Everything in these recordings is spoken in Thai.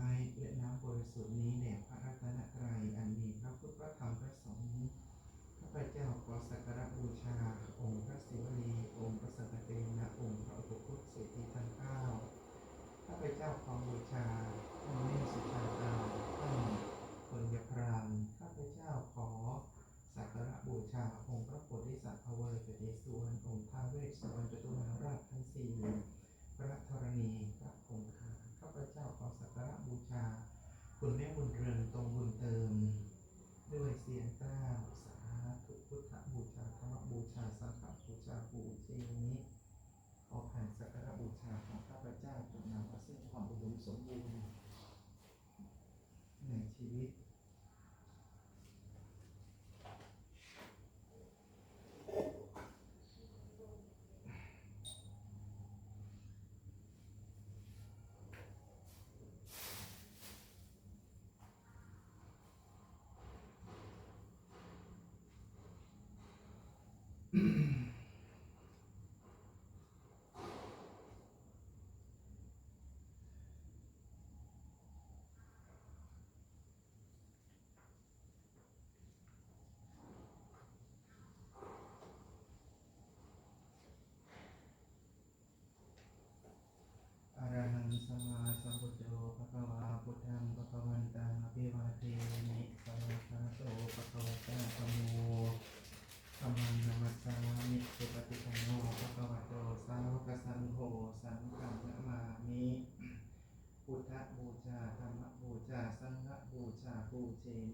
ม้และน้ำบริสุทธิ์นี้แด่พระรัตนตรัยอันมีพระพุทธธรรมพระสงฆ์ข้าพเจ้าขอสักการบูชาองค์พระ mm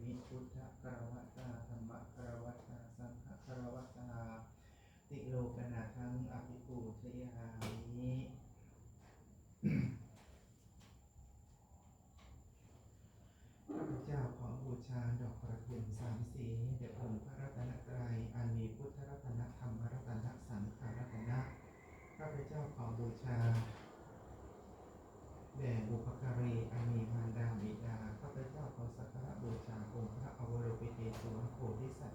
มิพุทธกรวัตาธรรมกรวัตาสังฆกรวัตาติโลกนาทั้งอภิปูชยานี้าพเจ้าของบูชาดอกประทุนสามสีเด็จองค์พระรัตนกรัยอันมีพุทธรัตนธรรมรัตนสังขรัตนะข้าพเจ้าของบูชาแด่บุพการีอัน Lisa.